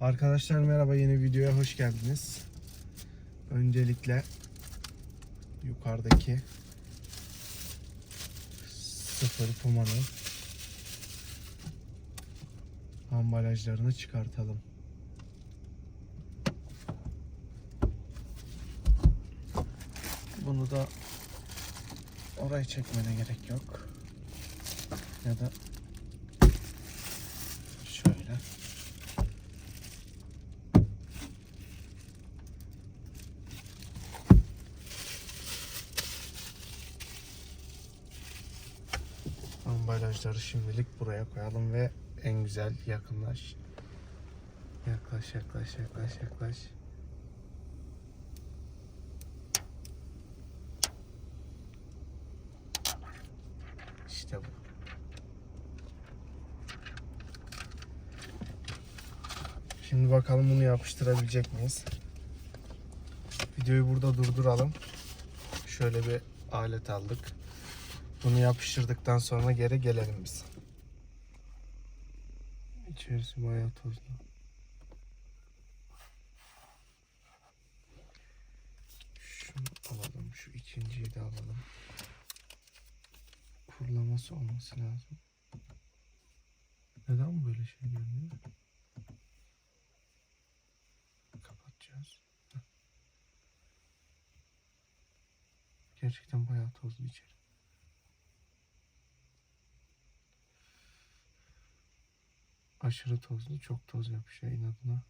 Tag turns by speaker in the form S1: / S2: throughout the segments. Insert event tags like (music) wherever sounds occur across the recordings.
S1: Arkadaşlar merhaba yeni videoya hoş geldiniz. Öncelikle yukarıdaki sıfır pumanın ambalajlarını çıkartalım. Bunu da oraya çekmene gerek yok. Ya da şöyle. Ambalajları şimdilik buraya koyalım ve en güzel yakınlaş. Yaklaş yaklaş yaklaş yaklaş. İşte bu. Şimdi bakalım bunu yapıştırabilecek miyiz? Videoyu burada durduralım. Şöyle bir alet aldık. Bunu yapıştırdıktan sonra geri gelelim biz. İçerisi bayağı tozlu. Şunu alalım. Şu ikinciyi de alalım. Kurulaması olması lazım. Neden böyle şey görünüyor? Kapatacağız. Gerçekten bayağı tozlu içeri. Aşırı tozlu, çok toz yapışıyor inadına.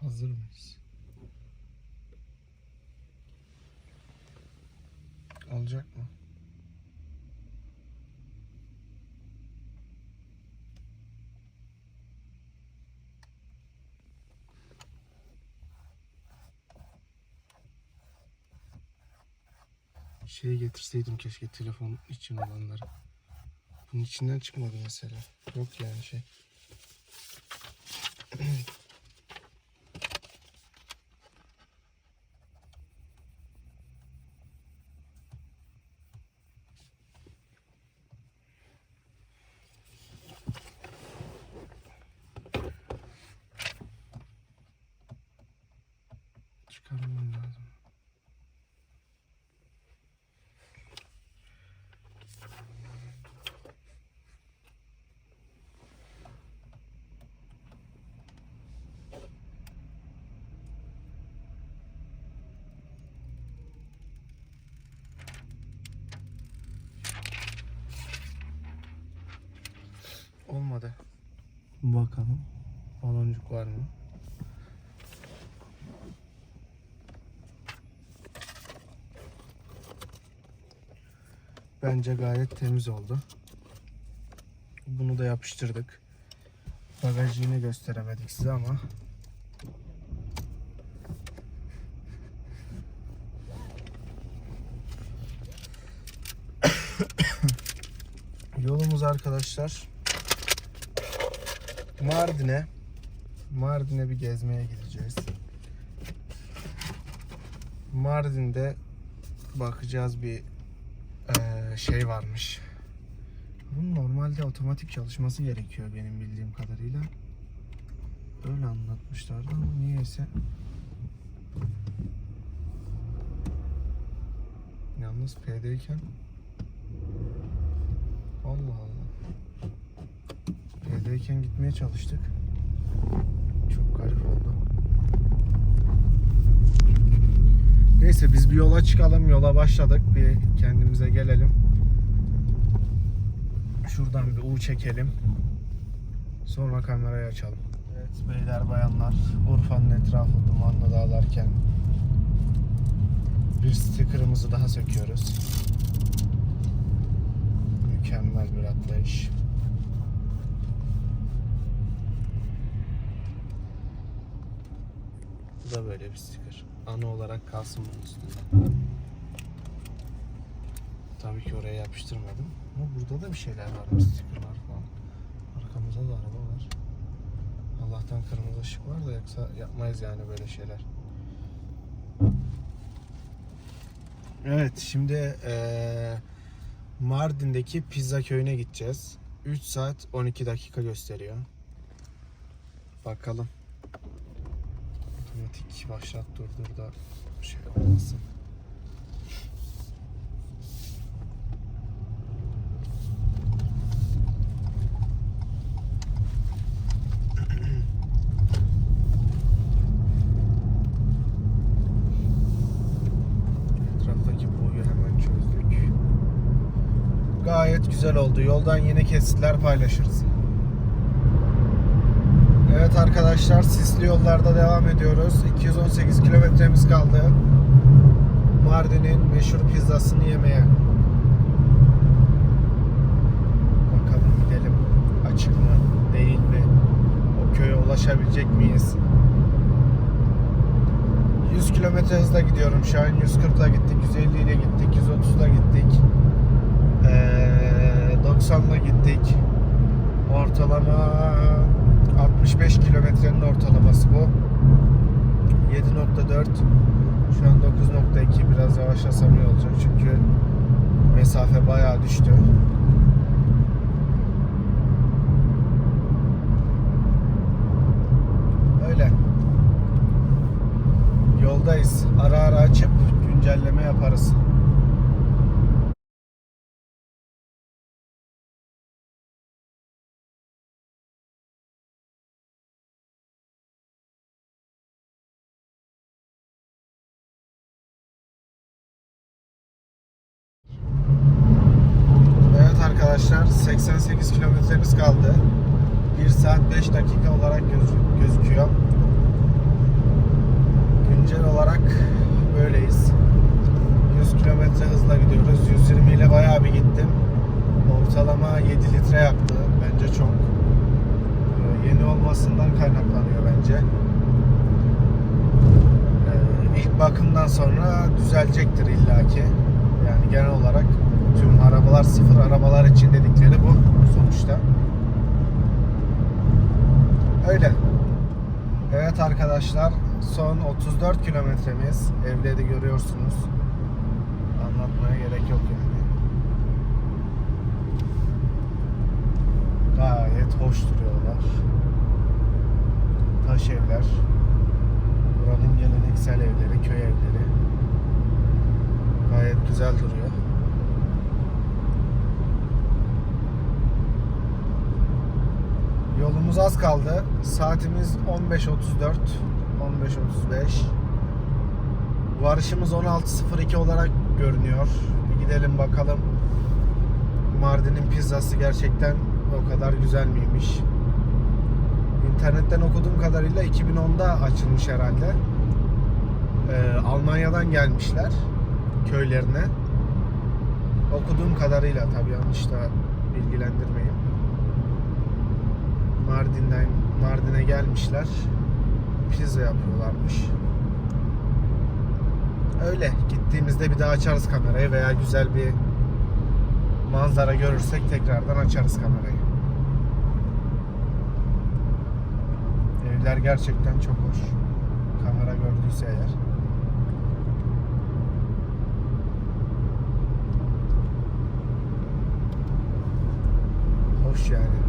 S1: Hazır mıyız? Olacak mı? Şey getirseydim keşke telefon için olanları. Bunun içinden çıkmadı mesela. Yok yani şey. (clears throat) Çıkarmam lazım. Olmadı. Bakalım. Baloncuk var mı? Bence gayet temiz oldu. Bunu da yapıştırdık. Bagajı yine gösteremedik size ama (coughs) Yolumuz arkadaşlar Mardin'e Mardin'e bir gezmeye gideceğiz. Mardin'de bakacağız bir eee, şey varmış. Bunun normalde otomatik çalışması gerekiyor benim bildiğim kadarıyla. Öyle anlatmışlardı ama niyeyse Yalnız P'deyken P'deyken gitmeye çalıştık. Çok garip oldu. Neyse biz bir yola çıkalım. Yola başladık. Bir kendimize gelelim. Şuradan bir U çekelim. Sonra kamerayı açalım. Evet beyler bayanlar. Urfa'nın etrafı dumanla dağlarken bir sticker'ımızı daha söküyoruz. Mükemmel bir atlayış. Da böyle bir sticker. Anı olarak kalsın bunun üstünde. Tabii ki oraya yapıştırmadım. Ama burada da bir şeyler var. Stickerlar falan. Arkamızda da araba var. Allah'tan kırmızı ışık var da yoksa yapmayız yani böyle şeyler. Evet şimdi eee, Mardin'deki pizza köyüne gideceğiz. 3 saat 12 dakika gösteriyor. Bakalım. Otomatik başlat durdur da şey olmasın. Güzel oldu. Yoldan yeni kesitler paylaşırız. Evet arkadaşlar sisli yollarda devam ediyoruz. 218 kilometremiz kaldı. Mardin'in meşhur pizzasını yemeye. Bakalım gidelim. Açık mı? Değil mi? O köye ulaşabilecek miyiz? 100 kilometre hızla gidiyorum şu an. 140 ile gittik, 150 ile gittik, 130 ile gittik. Ee, 90 ile gittik. Ortalama 65 kilometrenin ortalaması bu. 7.4 şu an 9.2 biraz yavaşlasam iyi olacak çünkü mesafe bayağı düştü. Öyle. Yoldayız. Ara ara açıp güncelleme yaparız. 88 kilometremiz kaldı. 1 saat 5 dakika olarak göz- gözüküyor. Güncel olarak böyleyiz. 100 kilometre hızla gidiyoruz. 120 ile bayağı bir gittim. Ortalama 7 litre yaktı. Bence çok. Ee, Yeni olmasından kaynaklanıyor bence. Ee, İlk bakımdan sonra düzelecektir illaki. Yani genel olarak tüm arabalar sıfır arabalar için dedikleri bu sonuçta. Öyle. Evet arkadaşlar son 34 kilometremiz. Evde de görüyorsunuz. Anlatmaya gerek yok yani. Gayet hoş duruyorlar. Taş evler. Buranın geleneksel evleri, köy evleri. Gayet güzel duruyor. Yolumuz az kaldı. Saatimiz 15.34, 15.35. Varışımız 16.02 olarak görünüyor. Bir gidelim bakalım. Mardin'in pizzası gerçekten o kadar güzel miymiş? İnternetten okuduğum kadarıyla 2010'da açılmış herhalde. Ee, Almanya'dan gelmişler köylerine. Okuduğum kadarıyla tabii yanlış da bilgilendirmeyeyim. Mardin'den Mardin'e gelmişler. Pizza yapıyorlarmış. Öyle. Gittiğimizde bir daha açarız kamerayı veya güzel bir manzara görürsek tekrardan açarız kamerayı. Evler gerçekten çok hoş. Kamera gördüyse eğer. Hoş yani.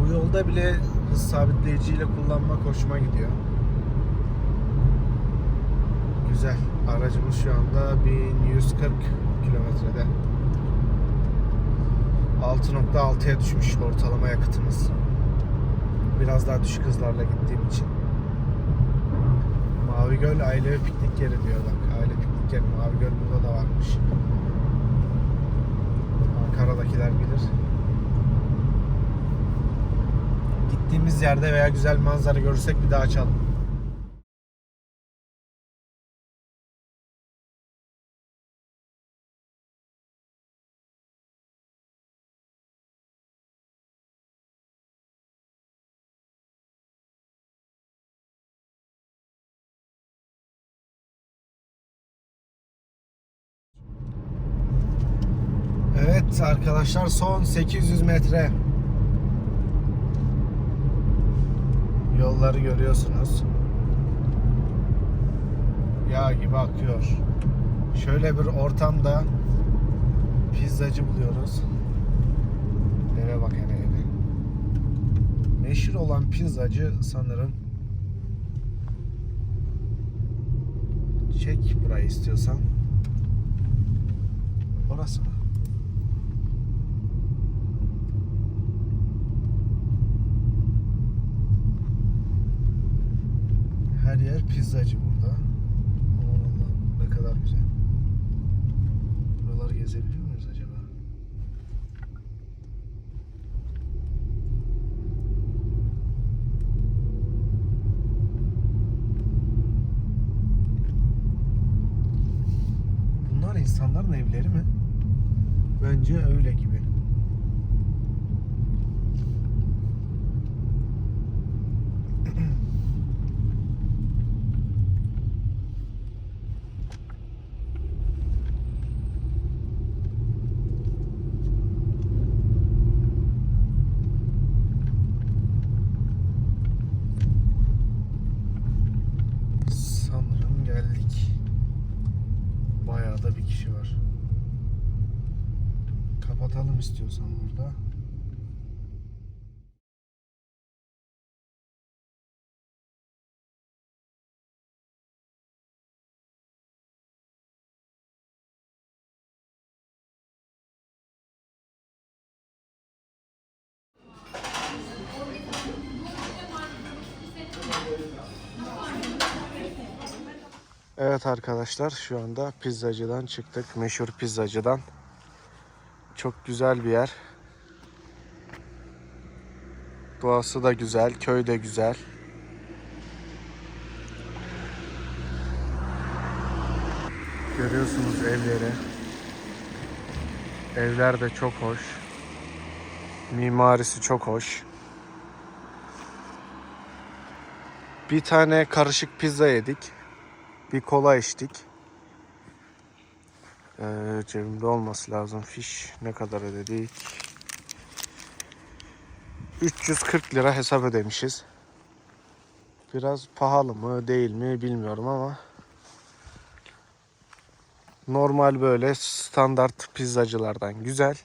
S1: Bu yolda bile hız sabitleyiciyle kullanmak hoşuma gidiyor. Güzel. Aracımız şu anda 1140 kilometrede. 6.6'ya düşmüş ortalama yakıtımız. Biraz daha düşük hızlarla gittiğim için. Mavi Göl aile piknik yeri diyor bak. Aile piknik yeri Mavi Göl burada da varmış. Ankara'dakiler bilir. Gittiğimiz yerde veya güzel manzara görürsek bir daha açalım. Evet arkadaşlar son 800 metre. Yolları görüyorsunuz. Yağ gibi akıyor. Şöyle bir ortamda pizzacı buluyoruz. Eve bak hele hele. Meşhur olan pizzacı sanırım. Çek burayı istiyorsan. Orası mı? Her yer pizzacı burada. Aman Allah'ım ne kadar güzel. Buraları gezebiliyor muyuz acaba? Bunlar insanların evleri mi? Bence öyle gibi. Sanırım geldik. Bayağı da bir kişi var. Kapatalım istiyorsan burada. Evet arkadaşlar şu anda pizzacıdan çıktık. Meşhur pizzacıdan. Çok güzel bir yer. Doğası da güzel, köy de güzel. Görüyorsunuz evleri. Evler de çok hoş. Mimarisi çok hoş. Bir tane karışık pizza yedik. Bir kola içtik. Ee, cebimde olması lazım fiş. Ne kadar ödedik? 340 lira hesap ödemişiz. Biraz pahalı mı değil mi bilmiyorum ama normal böyle standart pizzacılardan güzel.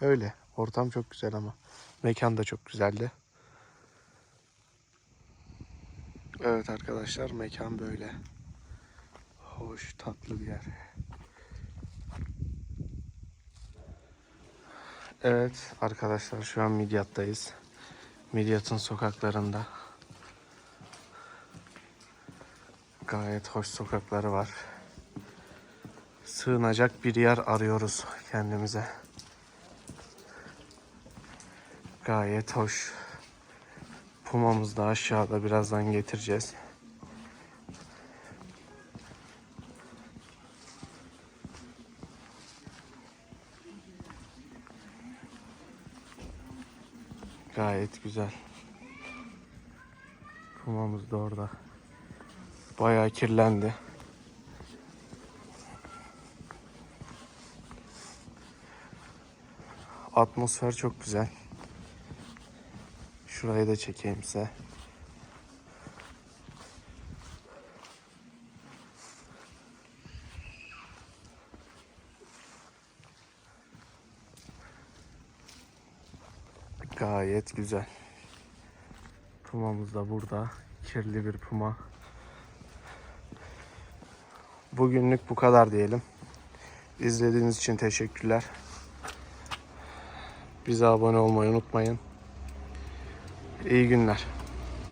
S1: Öyle. Ortam çok güzel ama. Mekan da çok güzeldi. Evet arkadaşlar mekan böyle. Hoş tatlı bir yer. Evet arkadaşlar şu an Midyat'tayız. Midyat'ın sokaklarında. Gayet hoş sokakları var. Sığınacak bir yer arıyoruz kendimize. Gayet hoş. Pumamız da aşağıda birazdan getireceğiz. Gayet güzel. Pumamız da orada. Bayağı kirlendi. Atmosfer çok güzel. Şurayı da çekeyim size. Gayet güzel. Pumamız da burada. Kirli bir puma. Bugünlük bu kadar diyelim. İzlediğiniz için teşekkürler. Bize abone olmayı unutmayın. İyi günler.